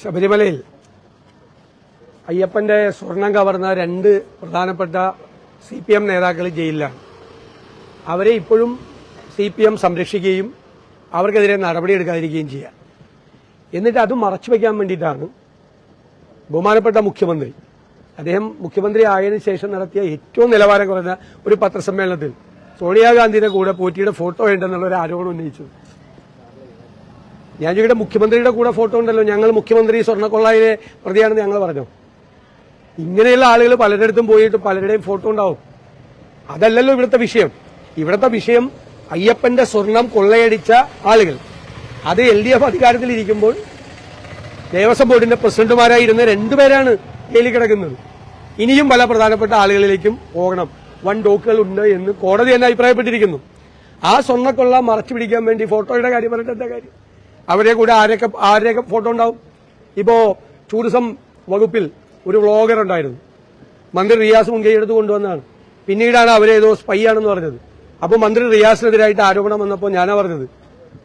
ശബരിമലയിൽ അയ്യപ്പന്റെ സ്വർണം കവർന്ന രണ്ട് പ്രധാനപ്പെട്ട സി പി എം നേതാക്കൾ ജയിലിലാണ്. അവരെ ഇപ്പോഴും സി പി എം സംരക്ഷിക്കുകയും അവർക്കെതിരെ നടപടിയെടുക്കാതിരിക്കുകയും ചെയ്യാം. എന്നിട്ട് അത് മറച്ചു വയ്ക്കാൻ വേണ്ടിയിട്ടാണ് ബഹുമാനപ്പെട്ട മുഖ്യമന്ത്രി അദ്ദേഹം മുഖ്യമന്ത്രി ആയതിനു ശേഷം നടത്തിയ ഏറ്റവും നിലവാരം കുറഞ്ഞ ഒരു പത്രസമ്മേളനത്തിൽ സോണിയാഗാന്ധിയുടെ കൂടെ പോറ്റിയുടെ ഫോട്ടോ ഉണ്ടെന്നുള്ള ഒരു ആരോപണം ഉന്നയിച്ചത് ഞാൻ ചോദിക്കട്ടെ മുഖ്യമന്ത്രിയുടെ കൂടെ ഫോട്ടോ ഉണ്ടല്ലോ. ഞങ്ങൾ മുഖ്യമന്ത്രി സ്വർണക്കൊള്ളയിലെ പ്രതിയാണെന്ന് ഞങ്ങൾ പറഞ്ഞു. ഇങ്ങനെയുള്ള ആളുകൾ പലരിടത്തും പോയിട്ട് പലരുടെയും ഫോട്ടോ ഉണ്ടാവും. അതല്ലല്ലോ ഇവിടുത്തെ വിഷയം. ഇവിടുത്തെ വിഷയം അയ്യപ്പന്റെ സ്വർണം കൊള്ളയടിച്ച ആളുകൾ. അത് എൽ ഡി എഫ് അധികാരത്തിലിരിക്കുമ്പോൾ ദേവസ്വം ബോർഡിന്റെ പ്രസിഡന്റുമാരായിരുന്ന രണ്ടുപേരാണ് ജയിലിൽ കിടക്കുന്നത്. ഇനിയും പല പ്രധാനപ്പെട്ട ആളുകളിലേക്കും പോകണം. വൺ ഡോക്കുകൾ ഉണ്ട് എന്ന് കോടതി തന്നെ അഭിപ്രായപ്പെട്ടിരിക്കുന്നു. ആ സ്വർണക്കൊള്ള മറച്ചു പിടിക്കാൻ വേണ്ടി ഫോട്ടോയുടെ കാര്യം പറഞ്ഞിട്ട് എന്താ കാര്യം? അവരെ കൂടെ ആരെയൊക്കെ ആരുടെയൊക്കെ ഫോട്ടോ ഉണ്ടാവും? ഇപ്പോ ടൂറിസം വകുപ്പിൽ ഒരു വ്ളോഗർ ഉണ്ടായിരുന്നു. മന്ത്രി റിയാസ് മുൻകൈ എടുത്ത് കൊണ്ടുവന്നതാണ്. പിന്നീടാണ് അവരേതോ സ്പൈ ആണെന്ന് പറഞ്ഞത്. അപ്പോൾ മന്ത്രി റിയാസിനെതിരായിട്ട് ആരോപണം വന്നപ്പോൾ ഞാനാ പറഞ്ഞത്.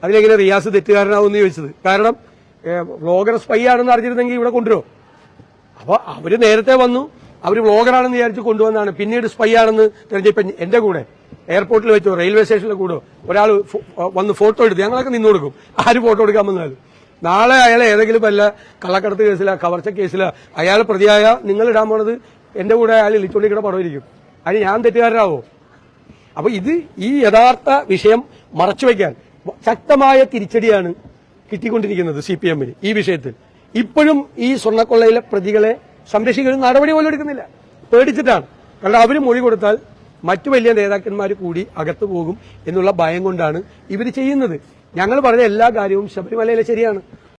അതിലെങ്ങനെ റിയാസ് തെറ്റുകാരനാവുമെന്ന് ചോദിച്ചത്. കാരണം വ്ളോഗർ സ്പൈ ആണെന്ന് അറിഞ്ഞിരുന്നെങ്കിൽ ഇവിടെ കൊണ്ടുവരുമോ അപ്പൊ അവർ നേരത്തെ വന്നു. അവർ വ്ളോഗറാണെന്ന് വിചാരിച്ച് കൊണ്ടുവന്നാണ് പിന്നീട് സ്പൈ ആണെന്ന് തെരഞ്ഞെടുപ്പ് എന്റെ കൂടെ. എയർപോർട്ടിൽ വെച്ചോ റെയിൽവേ സ്റ്റേഷനിൽ കൂടോ ഒരാൾ വന്ന് ഫോട്ടോ എടുത്ത് ഞങ്ങളൊക്കെ നിന്നു കൊടുക്കും. ആര് ഫോട്ടോ എടുക്കാൻ വന്നാലും. നാളെ അയാളെ ഏതെങ്കിലും വല്ല കള്ളക്കടത്ത് കേസിലാ കവർച്ച കേസിലാ അയാൾ പ്രതിയായ നിങ്ങൾ ഇടാൻ പോണത് എന്റെ കൂടെ അയാൾ ഇളിച്ചോണ്ടിക്കുന്ന പടമായിരിക്കും. അതിന് ഞാൻ തെറ്റുകാരനാവോ? അപ്പൊ ഇത് ഈ യഥാർത്ഥ വിഷയം മറച്ചുവെക്കാൻ ശക്തമായ തിരിച്ചടിയാണ് കിട്ടിക്കൊണ്ടിരിക്കുന്നത് സി പി എമ്മിന് ഈ വിഷയത്തിൽ. ഇപ്പോഴും ഈ സ്വർണക്കൊള്ളയിലെ പ്രതികളെ സംരക്ഷിക്കുന്ന നടപടി പോലും എടുക്കുന്നില്ല. പേടിച്ചിട്ടാണ്. കാരണം അവർ മൊഴി കൊടുത്താൽ മറ്റു വലിയ നേതാക്കന്മാർ കൂടി അകത്തു പോകും എന്നുള്ള ഭയം കൊണ്ടാണ് ഇവർ ചെയ്യുന്നത്. ഞങ്ങൾ പറഞ്ഞ എല്ലാ കാര്യവും ശബരിമലയിലെ ശരിയാണ്.